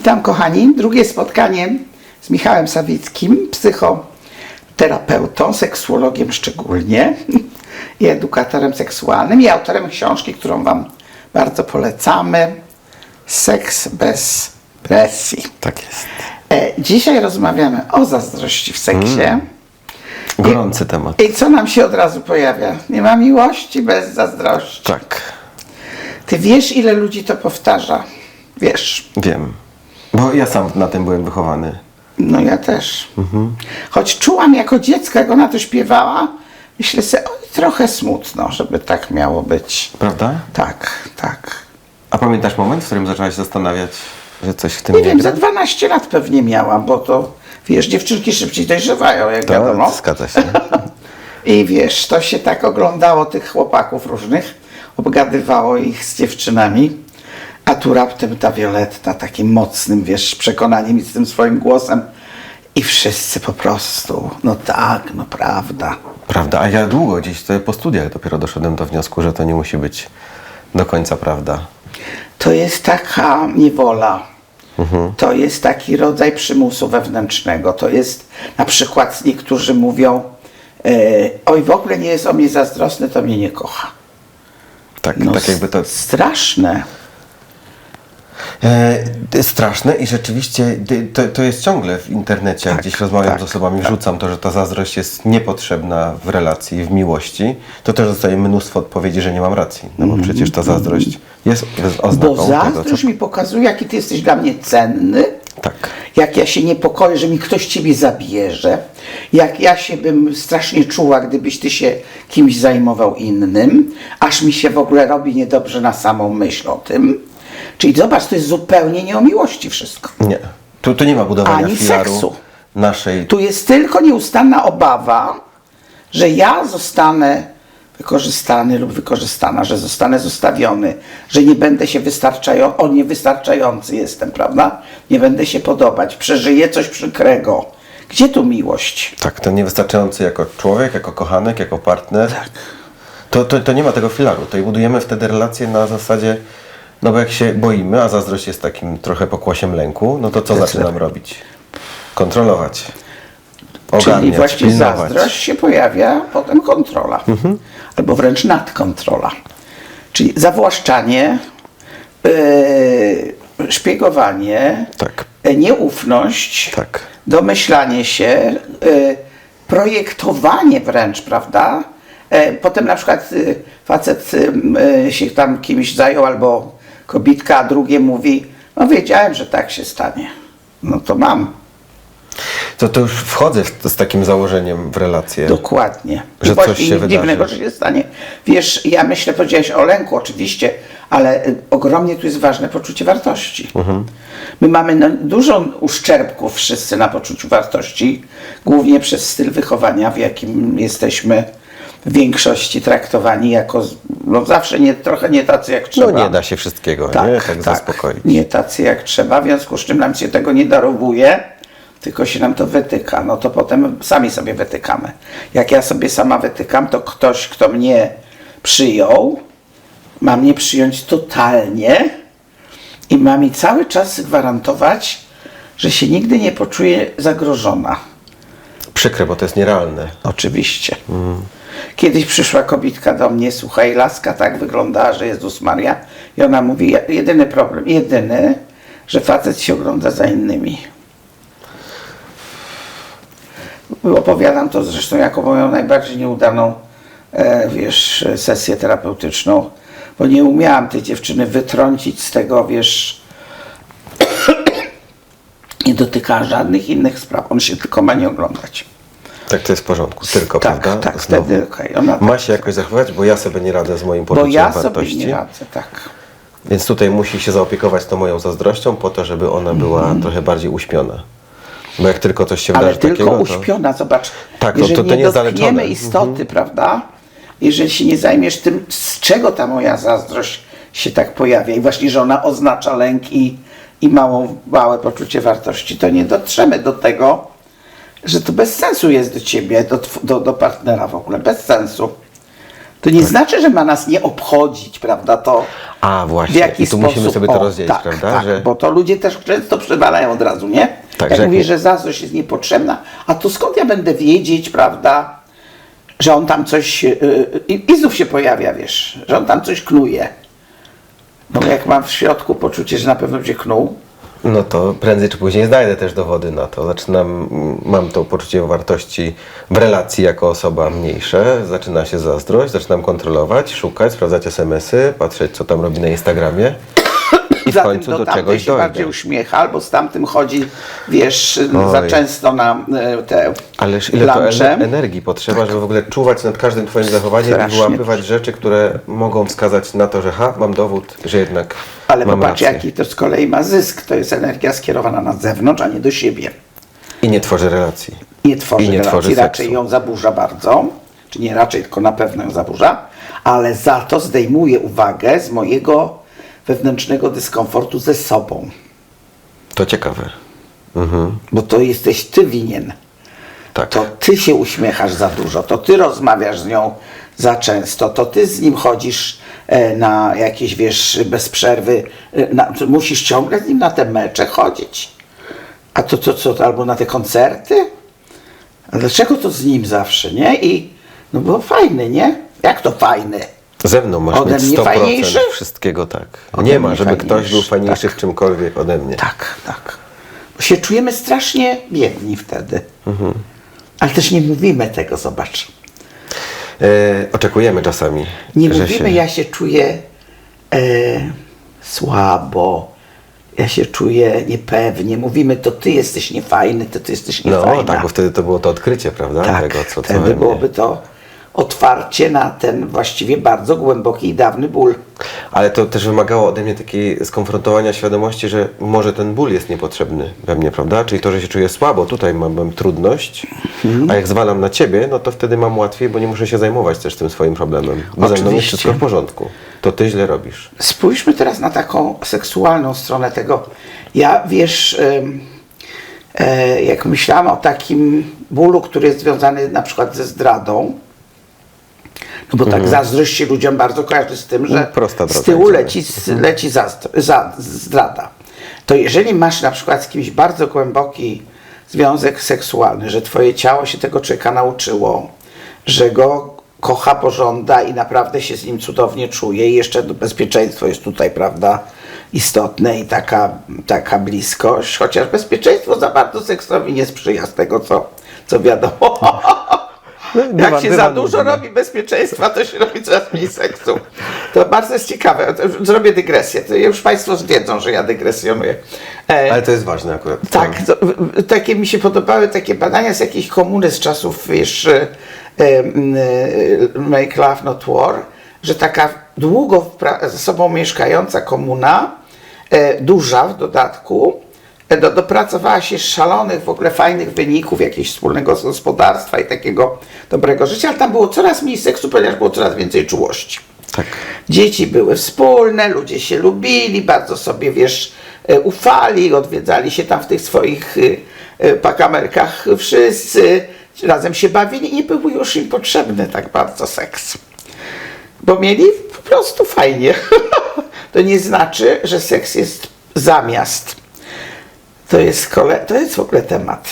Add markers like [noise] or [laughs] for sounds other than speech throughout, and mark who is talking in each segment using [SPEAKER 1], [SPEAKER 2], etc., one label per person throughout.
[SPEAKER 1] Witam kochani. Drugie spotkanie z Michałem Sawickim, psychoterapeutą, seksuologiem szczególnie i edukatorem seksualnym i autorem książki, którą Wam bardzo polecamy. Seks bez presji.
[SPEAKER 2] Tak jest.
[SPEAKER 1] E, dzisiaj rozmawiamy o zazdrości w seksie.
[SPEAKER 2] Gorący temat.
[SPEAKER 1] I co nam się od razu pojawia? Nie ma miłości bez zazdrości.
[SPEAKER 2] Tak,
[SPEAKER 1] Ty wiesz, ile ludzi to powtarza? Wiesz.
[SPEAKER 2] wiem. Bo ja sam na tym byłem wychowany.
[SPEAKER 1] No ja też. Choć czułam jako dziecko, jak ona to śpiewała, myślę sobie, oj, trochę smutno, żeby tak miało być.
[SPEAKER 2] Prawda?
[SPEAKER 1] Tak, tak.
[SPEAKER 2] A pamiętasz moment, w którym zaczęłaś zastanawiać, że coś w tym
[SPEAKER 1] Nie
[SPEAKER 2] nie,
[SPEAKER 1] wiem,
[SPEAKER 2] gra?
[SPEAKER 1] za 12 lat pewnie miałam, bo to, wiesz, dziewczynki szybciej dojrzewają, jak wiadomo.
[SPEAKER 2] To zgadza się. [laughs]
[SPEAKER 1] I wiesz, to się tak oglądało tych chłopaków różnych, obgadywało ich z dziewczynami, a tu raptem ta Violetta takim mocnym, wiesz, przekonaniem i z tym swoim głosem i wszyscy po prostu, no tak, no prawda.
[SPEAKER 2] Prawda, a ja długo gdzieś to po studiach dopiero doszedłem do wniosku, że to nie musi być do końca prawda.
[SPEAKER 1] To jest taka niewola. To jest taki rodzaj przymusu wewnętrznego. To jest na przykład niektórzy mówią, e, oj w ogóle nie jest o mnie zazdrosny, to mnie nie kocha.
[SPEAKER 2] Tak,
[SPEAKER 1] No,
[SPEAKER 2] tak jakby to
[SPEAKER 1] Straszne.
[SPEAKER 2] E, straszne i rzeczywiście to, to jest ciągle w internecie, jak
[SPEAKER 1] Tak,
[SPEAKER 2] gdzieś rozmawiam
[SPEAKER 1] tak,
[SPEAKER 2] z osobami, wrzucam to, że ta zazdrość jest niepotrzebna w relacji, w miłości, to też dostaję mnóstwo odpowiedzi, że nie mam racji, no bo przecież ta zazdrość jest oznaką
[SPEAKER 1] Bo
[SPEAKER 2] tego, co...
[SPEAKER 1] zazdrość mi pokazuje, jaki ty jesteś dla mnie cenny,
[SPEAKER 2] Tak,
[SPEAKER 1] jak ja się niepokoję, że mi ktoś ciebie zabierze, jak ja się bym strasznie czuła, gdybyś ty się kimś zajmował innym, aż mi się w ogóle robi niedobrze na samą myśl o tym. Czyli zobacz, to jest zupełnie nie o miłości wszystko.
[SPEAKER 2] nie. Tu, tu nie ma budowania
[SPEAKER 1] Ani
[SPEAKER 2] filaru
[SPEAKER 1] seksu.
[SPEAKER 2] naszej...
[SPEAKER 1] Tu jest tylko nieustanna obawa, że ja zostanę wykorzystany lub wykorzystana, że zostanę zostawiony, że nie będę się wystarczający, o niewystarczający jestem, prawda? Nie będę się podobać, przeżyję coś przykrego. Gdzie tu miłość?
[SPEAKER 2] Tak, to niewystarczający jako człowiek, jako kochanek, jako partner.
[SPEAKER 1] Tak.
[SPEAKER 2] To, to, to nie ma tego filaru. To i budujemy wtedy relacje na zasadzie, no bo jak się boimy, a zazdrość jest takim trochę pokłosiem lęku, no to co zaczynam robić? Kontrolować.
[SPEAKER 1] Czyli
[SPEAKER 2] Ogarniać,
[SPEAKER 1] właśnie
[SPEAKER 2] pilnować.
[SPEAKER 1] zazdrość się pojawia, potem kontrola. Albo wręcz nadkontrola. Czyli zawłaszczanie, yy, szpiegowanie,
[SPEAKER 2] Tak.
[SPEAKER 1] e, nieufność,
[SPEAKER 2] Tak.
[SPEAKER 1] domyślanie się, y, projektowanie wręcz, prawda? Potem na przykład facet się tam kimś zajął albo kobitka, a drugie mówi, no wiedziałem, że tak się stanie. No to mam.
[SPEAKER 2] To, to już wchodzę w, z takim założeniem w relację.
[SPEAKER 1] Dokładnie.
[SPEAKER 2] Że coś się
[SPEAKER 1] nic dziwnego, że
[SPEAKER 2] wydarzy.
[SPEAKER 1] się stanie. Wiesz, ja myślę, powiedziałeś o lęku oczywiście, ale y, ogromnie tu jest ważne poczucie wartości.
[SPEAKER 2] Mhm.
[SPEAKER 1] My mamy no, dużo uszczerbków wszyscy na poczuciu wartości, głównie przez styl wychowania, w jakim jesteśmy w większości traktowani jako, no zawsze nie, trochę nie tacy jak
[SPEAKER 2] No
[SPEAKER 1] trzeba.
[SPEAKER 2] nie da się wszystkiego, nie? Tak, zaspokoić.
[SPEAKER 1] Nie tacy jak trzeba, w związku z czym nam się tego nie darowuje, tylko się nam to wytyka. No to potem sami sobie wytykamy. Jak ja sobie sama wytykam, to ktoś, kto mnie przyjął, ma mnie przyjąć totalnie i ma mi cały czas gwarantować, że się nigdy nie poczuje zagrożona.
[SPEAKER 2] Przykre, bo to jest nierealne.
[SPEAKER 1] Oczywiście. Kiedyś przyszła kobitka do mnie, słuchaj, laska tak wyglądała, że Jezus Maria. I ona mówi, "Ja- jedyny problem, jedyny, że facet się ogląda za innymi. Opowiadam to zresztą jako moją najbardziej nieudaną, e, wiesz, sesję terapeutyczną, bo nie umiałam tej dziewczyny wytrącić z tego, wiesz, [coughs] nie dotykała żadnych innych spraw. On się tylko ma nie oglądać.
[SPEAKER 2] Tak, to jest w porządku. Tylko,
[SPEAKER 1] Tak,
[SPEAKER 2] prawda?
[SPEAKER 1] tak,
[SPEAKER 2] Znowu.
[SPEAKER 1] wtedy okej. Ona
[SPEAKER 2] Ma się jakoś zachować, bo ja sobie nie radzę z moim
[SPEAKER 1] Bo
[SPEAKER 2] poczuciem
[SPEAKER 1] ja
[SPEAKER 2] wartości.
[SPEAKER 1] sobie nie radzę, tak.
[SPEAKER 2] Więc tutaj musi się zaopiekować tą moją zazdrością po to, żeby ona była
[SPEAKER 1] Mhm.
[SPEAKER 2] trochę bardziej uśpiona. Bo jak tylko coś się
[SPEAKER 1] Ale
[SPEAKER 2] wydarzy
[SPEAKER 1] tylko
[SPEAKER 2] takiego, to...
[SPEAKER 1] uśpiona, zobacz.
[SPEAKER 2] Tak, no to- to
[SPEAKER 1] nie dotkniemy istoty, prawda? Jeżeli się nie zajmiesz tym, z czego ta moja zazdrość się tak pojawia i właśnie, że ona oznacza lęk i, i małą, małe poczucie wartości, to nie dotrzemy do tego, że to bez sensu jest do ciebie, do, do, do partnera w ogóle, bez sensu. To nie znaczy, że ma nas nie obchodzić, prawda? To
[SPEAKER 2] A
[SPEAKER 1] w
[SPEAKER 2] właśnie,
[SPEAKER 1] jaki
[SPEAKER 2] i tu
[SPEAKER 1] sposób.
[SPEAKER 2] musimy sobie to
[SPEAKER 1] o,
[SPEAKER 2] rozdzielić,
[SPEAKER 1] tak,
[SPEAKER 2] prawda?
[SPEAKER 1] Tak,
[SPEAKER 2] że...
[SPEAKER 1] bo to ludzie też często przewalają od razu, nie?
[SPEAKER 2] Tak,
[SPEAKER 1] jak
[SPEAKER 2] że nie-
[SPEAKER 1] że zazdrość jest niepotrzebna, a to skąd ja będę wiedzieć, prawda, że on tam coś, yy, i, znów się pojawia, wiesz, że on tam coś knuje. No jak mam w środku poczucie, że na pewno będzie knuł,
[SPEAKER 2] No to prędzej czy później znajdę też dowody na to. Zaczynam, mam to poczucie wartości w relacji jako osoba mniejsze, zaczyna się zazdrość, zaczynam kontrolować, szukać, sprawdzać SMS-y, patrzeć co tam robi na Instagramie i w
[SPEAKER 1] za
[SPEAKER 2] końcu
[SPEAKER 1] tym do
[SPEAKER 2] do czegoś
[SPEAKER 1] się bardziej
[SPEAKER 2] dojdę.
[SPEAKER 1] uśmiecha, albo z tamtym chodzi, wiesz, za
[SPEAKER 2] Oj.
[SPEAKER 1] często na e, te
[SPEAKER 2] Ależ ile to
[SPEAKER 1] lunche.
[SPEAKER 2] ener- energii potrzeba, żeby w ogóle czuwać nad każdym twoim zachowaniem
[SPEAKER 1] Strasznie.
[SPEAKER 2] i wyłapywać rzeczy, które mogą wskazać na to, że ha, mam dowód, że jednak
[SPEAKER 1] Ale
[SPEAKER 2] mam
[SPEAKER 1] popatrz,
[SPEAKER 2] rację.
[SPEAKER 1] jaki to z kolei ma zysk. To jest energia skierowana na zewnątrz, a nie do siebie.
[SPEAKER 2] I nie tworzy relacji.
[SPEAKER 1] Nie tworzy
[SPEAKER 2] I nie
[SPEAKER 1] relacji,
[SPEAKER 2] tworzy
[SPEAKER 1] raczej
[SPEAKER 2] seksu.
[SPEAKER 1] ją zaburza bardzo. Czy nie raczej, tylko na pewno ją zaburza. Ale za to zdejmuje uwagę z mojego wewnętrznego dyskomfortu ze sobą.
[SPEAKER 2] To ciekawe. Mhm.
[SPEAKER 1] Bo to jesteś ty winien.
[SPEAKER 2] Tak.
[SPEAKER 1] To ty się uśmiechasz za dużo, to ty rozmawiasz z nią za często, to ty z nim chodzisz e, na jakieś, wiesz, bez przerwy, e, na, to musisz ciągle z nim na te mecze chodzić. A to co, co, albo na te koncerty? A dlaczego to z nim zawsze, nie? I, no bo fajny, nie? Jak to fajny?
[SPEAKER 2] Ze mną masz
[SPEAKER 1] Ode
[SPEAKER 2] mieć
[SPEAKER 1] mnie
[SPEAKER 2] 100%
[SPEAKER 1] fajniejszy?
[SPEAKER 2] wszystkiego tak.
[SPEAKER 1] Ode
[SPEAKER 2] nie ma, żeby ktoś był
[SPEAKER 1] fajniejszy,
[SPEAKER 2] fajniejszy
[SPEAKER 1] tak.
[SPEAKER 2] w czymkolwiek ode mnie.
[SPEAKER 1] Tak, tak. Bo się czujemy strasznie biedni wtedy. Ale też nie mówimy tego, zobacz.
[SPEAKER 2] E, oczekujemy czasami.
[SPEAKER 1] Nie mówimy,
[SPEAKER 2] się...
[SPEAKER 1] ja się czuję e, słabo, ja się czuję niepewnie. Mówimy, to ty jesteś niefajny, to ty jesteś niefajna.
[SPEAKER 2] No tak, bo wtedy to było to odkrycie, prawda?
[SPEAKER 1] Tak,
[SPEAKER 2] Tego, co,
[SPEAKER 1] wtedy byłoby to otwarcie na ten właściwie bardzo głęboki i dawny ból.
[SPEAKER 2] Ale to też wymagało ode mnie takiej skonfrontowania świadomości, że może ten ból jest niepotrzebny we mnie, prawda? Czyli to, że się czuję słabo, tutaj mam, mam trudność,
[SPEAKER 1] Mhm.
[SPEAKER 2] a jak zwalam na ciebie, no to wtedy mam łatwiej, bo nie muszę się zajmować też tym swoim problemem. Bo ze mną jest
[SPEAKER 1] Oczywiście.
[SPEAKER 2] wszystko w porządku. To ty źle robisz.
[SPEAKER 1] Spójrzmy teraz na taką seksualną stronę tego. Ja wiesz, e, jak myślałam o takim bólu, który jest związany na przykład ze zdradą, bo tak zazdrość się ludziom bardzo kojarzy z tym, że
[SPEAKER 2] Mhm. No, prosta
[SPEAKER 1] z tyłu
[SPEAKER 2] idziemy.
[SPEAKER 1] leci, leci zazdro, za, zdrada. To jeżeli masz na przykład z kimś bardzo głęboki związek seksualny, że twoje ciało się tego człowieka nauczyło, że go kocha, pożąda i naprawdę się z nim cudownie czuje i jeszcze bezpieczeństwo jest tutaj, prawda, istotne i taka, taka bliskość, chociaż bezpieczeństwo za bardzo seksowi nie sprzyja z tego, co, co wiadomo.
[SPEAKER 2] Bywa-
[SPEAKER 1] Jak się za dużo robi bezpieczeństwa, to się robi coraz mniej seksu. To bardzo jest ciekawe. Zrobię dygresję. To już Państwo wiedzą, że ja dygresjonuję. E,
[SPEAKER 2] Ale to jest ważne akurat.
[SPEAKER 1] tak, to, takie mi się podobały takie badania z jakiejś komuny z czasów, wiesz, e, e, Make Love Not War, że taka długo ze sobą mieszkająca komuna, e, duża w dodatku, do, dopracowała się szalonych, w ogóle fajnych wyników jakiegoś wspólnego gospodarstwa i takiego dobrego życia, ale tam było coraz mniej seksu, ponieważ było coraz więcej czułości.
[SPEAKER 2] Tak.
[SPEAKER 1] Dzieci były wspólne, ludzie się lubili, bardzo sobie, wiesz, e, ufali, odwiedzali się tam w tych swoich e, e, pakamerkach wszyscy, razem się bawili i nie był już im potrzebny tak bardzo seks. Bo mieli po prostu fajnie. [laughs] To nie znaczy, że seks jest zamiast. To jest, kole... to jest w ogóle temat.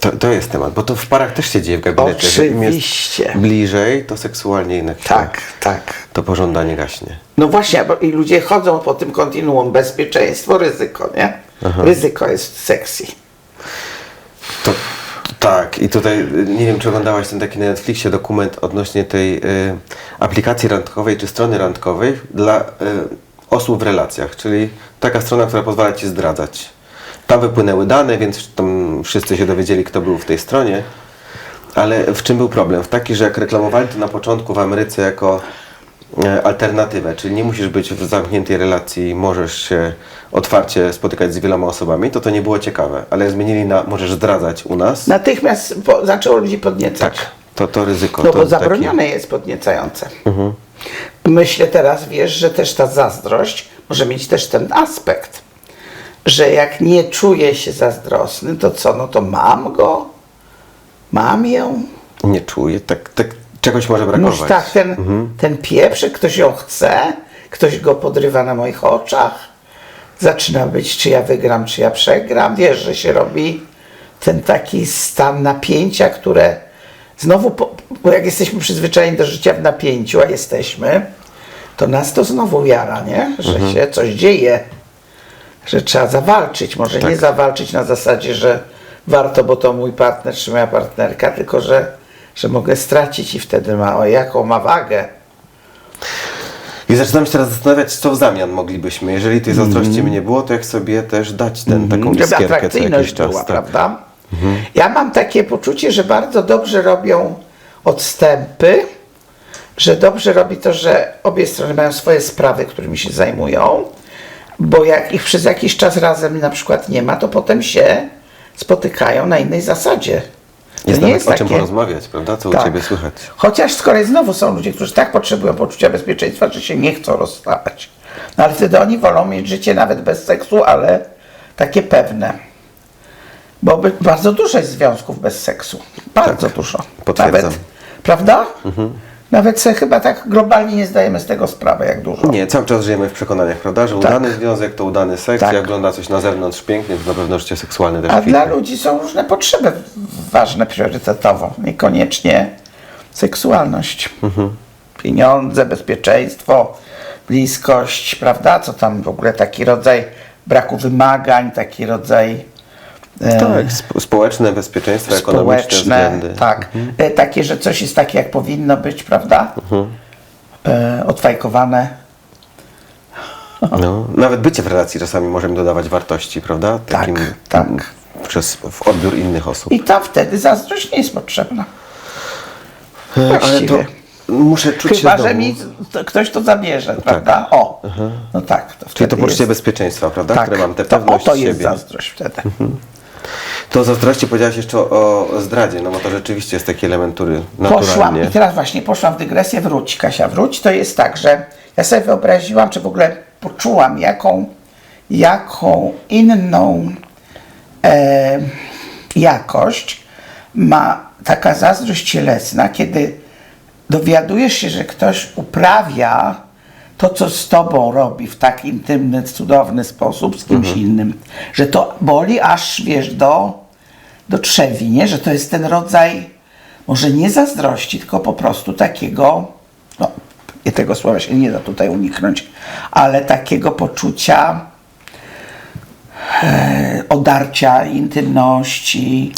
[SPEAKER 2] To, to jest temat, bo to w parach też się dzieje w gabinecie. im jest
[SPEAKER 1] Oczywiście.
[SPEAKER 2] bliżej, to seksualnie jednak
[SPEAKER 1] Tak, tak.
[SPEAKER 2] to pożądanie gaśnie.
[SPEAKER 1] No właśnie, bo i ludzie chodzą po tym kontinuum bezpieczeństwo, ryzyko, nie? Ryzyko jest sexy.
[SPEAKER 2] To, tak, i tutaj y, nie wiem, czy oglądałaś ten taki na Netflixie dokument odnośnie tej y, aplikacji randkowej czy strony randkowej dla y, osób w relacjach, czyli taka strona, która pozwala ci zdradzać. Tam wypłynęły dane, więc tam wszyscy się dowiedzieli, kto był w tej stronie. Ale w czym był problem? W taki, że jak reklamowali to na początku w Ameryce jako e, alternatywę, czyli nie musisz być w zamkniętej relacji, możesz się otwarcie spotykać z wieloma osobami, to to nie było ciekawe. Ale jak zmienili na możesz zdradzać u nas,
[SPEAKER 1] Natychmiast po, zaczęło ludzi podniecać.
[SPEAKER 2] tak, to to ryzyko.
[SPEAKER 1] No
[SPEAKER 2] to
[SPEAKER 1] bo zabronione jest podniecające. Myślę teraz, wiesz, że też ta zazdrość może mieć też ten aspekt, że jak nie czuję się zazdrosny, to co, no to mam go? Mam ją?
[SPEAKER 2] Nie czuję, tak, tak Czegoś może brakować.
[SPEAKER 1] Nóż tak, ten, ten pieprz, ktoś ją chce, ktoś go podrywa na moich oczach. Zaczyna być, czy ja wygram, czy ja przegram. Wiesz, że się robi ten taki stan napięcia, które znowu, po, bo jak jesteśmy przyzwyczajeni do życia w napięciu, a jesteśmy, to nas to znowu jara, nie? Że się coś dzieje, że trzeba zawalczyć. Może nie zawalczyć na zasadzie, że warto, bo to mój partner czy moja partnerka, tylko że, że mogę stracić i wtedy ma, o jaką ma wagę.
[SPEAKER 2] I zaczynam się teraz zastanawiać, co w zamian moglibyśmy. Jeżeli tej zazdrości
[SPEAKER 1] Mhm.
[SPEAKER 2] by nie było, to jak sobie też dać ten, taką
[SPEAKER 1] Żeby
[SPEAKER 2] iskierkę co
[SPEAKER 1] atrakcyjność
[SPEAKER 2] jakiś czas.
[SPEAKER 1] była,
[SPEAKER 2] tak.
[SPEAKER 1] prawda? Ja mam takie poczucie, że bardzo dobrze robią odstępy, że dobrze robi to, że obie strony mają swoje sprawy, którymi się zajmują, bo jak ich przez jakiś czas razem na przykład nie ma, to potem się spotykają na innej zasadzie. To
[SPEAKER 2] Jest
[SPEAKER 1] nie
[SPEAKER 2] nawet o czym
[SPEAKER 1] takie-
[SPEAKER 2] porozmawiać, prawda? Co u
[SPEAKER 1] Tak.
[SPEAKER 2] Ciebie słychać?
[SPEAKER 1] Chociaż z kolei znowu są ludzie, którzy tak potrzebują poczucia bezpieczeństwa, że się nie chcą rozstawać. No ale wtedy oni wolą mieć życie nawet bez seksu, ale takie pewne. Bo bardzo dużo jest związków bez seksu. Bardzo dużo.
[SPEAKER 2] Tak. potwierdzam. Mhm.
[SPEAKER 1] Nawet, prawda? Nawet sobie chyba tak globalnie nie zdajemy z tego sprawy, jak dużo.
[SPEAKER 2] Nie, cały czas żyjemy w przekonaniach, prawda? Że udany związek to udany seks,
[SPEAKER 1] Tak.
[SPEAKER 2] jak wygląda coś na zewnątrz pięknie, to na pewno życie seksualne też
[SPEAKER 1] A dla ludzi są różne potrzeby ważne priorytetowo, niekoniecznie seksualność. Pieniądze, bezpieczeństwo, bliskość, prawda? Co tam w ogóle taki rodzaj braku wymagań, taki rodzaj
[SPEAKER 2] Tak, sp- społeczne bezpieczeństwo, ekonomiczne
[SPEAKER 1] społeczne,
[SPEAKER 2] względy.
[SPEAKER 1] tak. E, takie, że coś jest takie, jak powinno być, prawda? E, odfajkowane.
[SPEAKER 2] No, nawet bycie w relacji czasami możemy dodawać wartości, prawda? Takim,
[SPEAKER 1] tak.
[SPEAKER 2] Przez w odbiór innych osób.
[SPEAKER 1] I tam wtedy zazdrość nie jest potrzebna.
[SPEAKER 2] E, Ale to
[SPEAKER 1] właściwie.
[SPEAKER 2] muszę czuć
[SPEAKER 1] Chyba,
[SPEAKER 2] się
[SPEAKER 1] że
[SPEAKER 2] domu.
[SPEAKER 1] mi to, ktoś to zabierze, prawda? O, no tak. To
[SPEAKER 2] Czyli to poczucie
[SPEAKER 1] jest,
[SPEAKER 2] bezpieczeńststwa, prawda?
[SPEAKER 1] tak,
[SPEAKER 2] Które mam tę
[SPEAKER 1] to, o
[SPEAKER 2] pewność
[SPEAKER 1] to jest
[SPEAKER 2] siebie. Mhm.
[SPEAKER 1] zazdrość wtedy.
[SPEAKER 2] To zazdrości powiedziałaś jeszcze o, o zdradzie, no bo to rzeczywiście jest taki element, który
[SPEAKER 1] Poszłam
[SPEAKER 2] naturalnie...
[SPEAKER 1] i teraz właśnie poszłam w dygresję, wróć Kasia, wróć. To jest tak, że ja sobie wyobraziłam, czy w ogóle poczułam, jaką, jaką inną e, jakość ma taka zazdrość cielesna, kiedy dowiadujesz się, że ktoś uprawia to, co z tobą robi w tak intymny, cudowny sposób z kimś innym, że to boli aż, wiesz, do, do trzewi, nie? Że to jest ten rodzaj, może nie zazdrości, tylko po prostu takiego, no, tego słowa się nie da tutaj uniknąć, ale takiego poczucia e, odarcia intymności,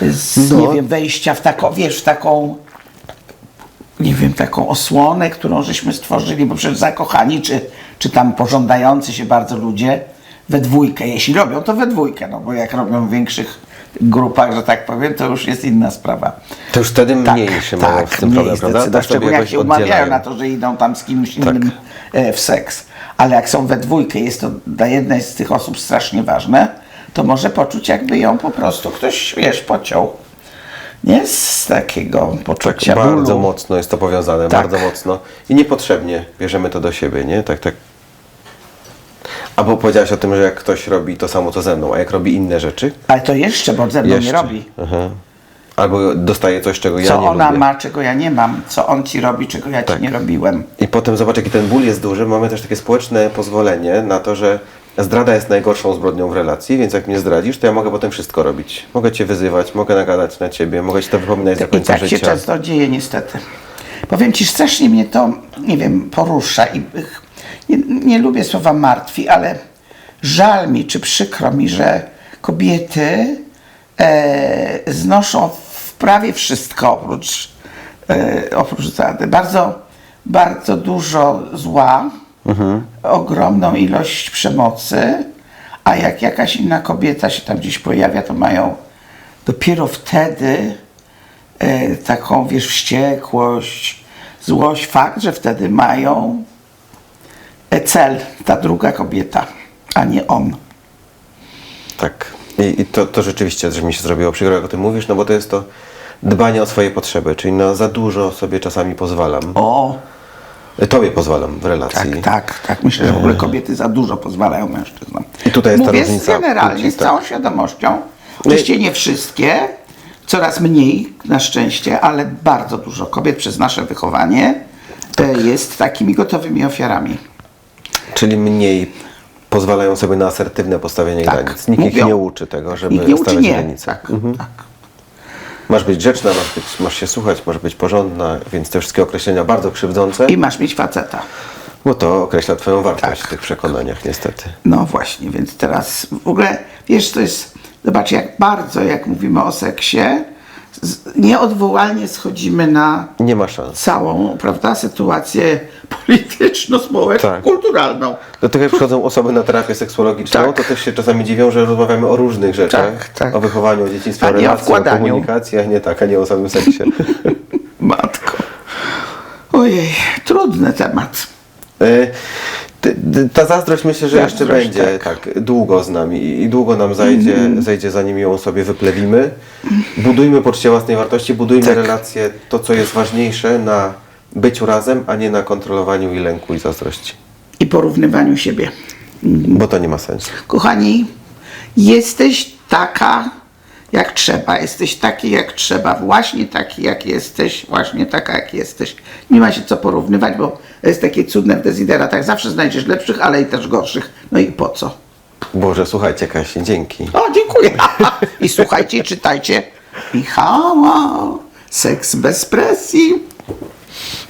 [SPEAKER 1] z,
[SPEAKER 2] No.
[SPEAKER 1] nie wiem, wejścia w taką, wiesz, w taką taką osłonę, którą żeśmy stworzyli, bo przecież zakochani, czy, czy tam pożądający się bardzo ludzie we dwójkę, jeśli robią, to we dwójkę, no bo jak robią w większych grupach, że tak powiem, to już jest inna sprawa.
[SPEAKER 2] To już wtedy mniejszy mają
[SPEAKER 1] tak,
[SPEAKER 2] z tym
[SPEAKER 1] mniej
[SPEAKER 2] problem, prawda?
[SPEAKER 1] szczególnie jak się umawiają
[SPEAKER 2] oddzielają.
[SPEAKER 1] na to, że idą tam z kimś
[SPEAKER 2] Tak.
[SPEAKER 1] innym e, w seks. Ale jak są we dwójkę, jest to dla jednej z tych osób strasznie ważne, to może poczuć, jakby ją po prostu ktoś, wiesz, pociął. Nie z takiego poczucia
[SPEAKER 2] Tak, bardzo
[SPEAKER 1] bólu.
[SPEAKER 2] mocno jest to powiązane,
[SPEAKER 1] Tak.
[SPEAKER 2] bardzo mocno. I niepotrzebnie bierzemy to do siebie, nie? Tak, tak. Albo powiedziałaś o tym, że jak ktoś robi to samo co ze mną, a jak robi inne rzeczy,
[SPEAKER 1] Ale to jeszcze, bo ze mną
[SPEAKER 2] jeszcze.
[SPEAKER 1] nie robi.
[SPEAKER 2] Aha. Albo dostaje coś, czego ja
[SPEAKER 1] Co
[SPEAKER 2] nie
[SPEAKER 1] ona
[SPEAKER 2] lubię.
[SPEAKER 1] ma, czego ja nie mam, co on ci robi, czego ja
[SPEAKER 2] Tak.
[SPEAKER 1] ci nie robiłem.
[SPEAKER 2] I potem zobacz, jaki ten ból jest duży. Mamy też takie społeczne pozwolenie na to, że zdrada jest najgorszą zbrodnią w relacji, więc jak mnie zdradzisz, to ja mogę potem wszystko robić. Mogę cię wyzywać, mogę nagadać na ciebie, mogę ci to wypominać do
[SPEAKER 1] I
[SPEAKER 2] końca
[SPEAKER 1] tak się
[SPEAKER 2] życia.
[SPEAKER 1] często dzieje niestety. Powiem ci, strasznie mnie to, nie wiem, porusza i nie, nie lubię słowa martwi, ale żal mi, czy przykro mi, że kobiety e, znoszą w prawie wszystko oprócz, e, oprócz. Bardzo, bardzo dużo zła, ogromną ilość przemocy, a jak jakaś inna kobieta się tam gdzieś pojawia, to mają dopiero wtedy e, taką, wiesz, wściekłość, złość, fakt, że wtedy mają e, cel, ta druga kobieta, a nie on.
[SPEAKER 2] Tak. I, i to, to rzeczywiście też mi się zrobiło przykro, jak o tym mówisz, no bo to jest to dbanie o swoje potrzeby, czyli na za dużo sobie czasami pozwalam.
[SPEAKER 1] O,
[SPEAKER 2] Tobie pozwalam w relacji.
[SPEAKER 1] tak, tak, tak. Myślę, że w ogóle kobiety za dużo pozwalają mężczyznom.
[SPEAKER 2] I tutaj jest ta
[SPEAKER 1] Mówię
[SPEAKER 2] różnica
[SPEAKER 1] generalnie,
[SPEAKER 2] płci,
[SPEAKER 1] z
[SPEAKER 2] tak.
[SPEAKER 1] całą świadomością. Oczywiście nie wszystkie, coraz mniej na szczęście, ale bardzo dużo kobiet przez nasze wychowanie
[SPEAKER 2] Tak.
[SPEAKER 1] e, jest takimi gotowymi ofiarami.
[SPEAKER 2] Czyli mniej pozwalają sobie na asertywne postawienie
[SPEAKER 1] Tak,
[SPEAKER 2] granic. Nikt ich
[SPEAKER 1] mówią.
[SPEAKER 2] nie uczy tego, żeby
[SPEAKER 1] Nikt nie uczy
[SPEAKER 2] stawiać
[SPEAKER 1] nie.
[SPEAKER 2] granice.
[SPEAKER 1] Tak, tak.
[SPEAKER 2] Masz być grzeczna, masz, być, masz się słuchać, masz być porządna, więc te wszystkie określenia bardzo krzywdzące,
[SPEAKER 1] I masz mieć faceta.
[SPEAKER 2] bo to określa Twoją wartość
[SPEAKER 1] Tak.
[SPEAKER 2] w tych przekonaniach niestety.
[SPEAKER 1] No właśnie, więc teraz w ogóle, wiesz, to jest, zobacz jak bardzo, jak mówimy o seksie, nieodwołalnie schodzimy na
[SPEAKER 2] Nie ma szans.
[SPEAKER 1] całą, prawda, sytuację polityczno-społeczno-kulturalną.
[SPEAKER 2] Do tego jak przychodzą osoby na terapię seksuologiczną,
[SPEAKER 1] Tak.
[SPEAKER 2] to też się czasami dziwią, że rozmawiamy o różnych rzeczach.
[SPEAKER 1] Tak, tak.
[SPEAKER 2] O wychowaniu, o dzieciństwie,
[SPEAKER 1] A
[SPEAKER 2] o
[SPEAKER 1] nie o
[SPEAKER 2] relacji, o
[SPEAKER 1] wkładaniu.
[SPEAKER 2] komunikacji, a nie tak, a nie o samym seksie. [laughs]
[SPEAKER 1] Matko. Ojej, trudny temat.
[SPEAKER 2] Y, Ta zazdrość myślę, że jeszcze będzie tak. długo z nami i długo nam zajdzie, zejdzie zanim ją sobie wyplewimy. Budujmy poczucie własnej wartości, budujmy
[SPEAKER 1] Tak.
[SPEAKER 2] relacje, to co jest ważniejsze na byciu razem, a nie na kontrolowaniu i lęku i zazdrości.
[SPEAKER 1] I porównywaniu siebie.
[SPEAKER 2] Bo to nie ma sensu.
[SPEAKER 1] Kochani, jesteś taka, jak trzeba. Jesteś taki, jak trzeba. Właśnie taki, jak jesteś. Właśnie taka, jak jesteś. Nie ma się co porównywać, bo to jest takie cudne w dezyderatach. Zawsze znajdziesz lepszych, ale i też gorszych. No i po co?
[SPEAKER 2] Boże, słuchajcie Kasie, dzięki.
[SPEAKER 1] O, dziękuję. [laughs] I słuchajcie, czytajcie. Michała. Seks bez presji.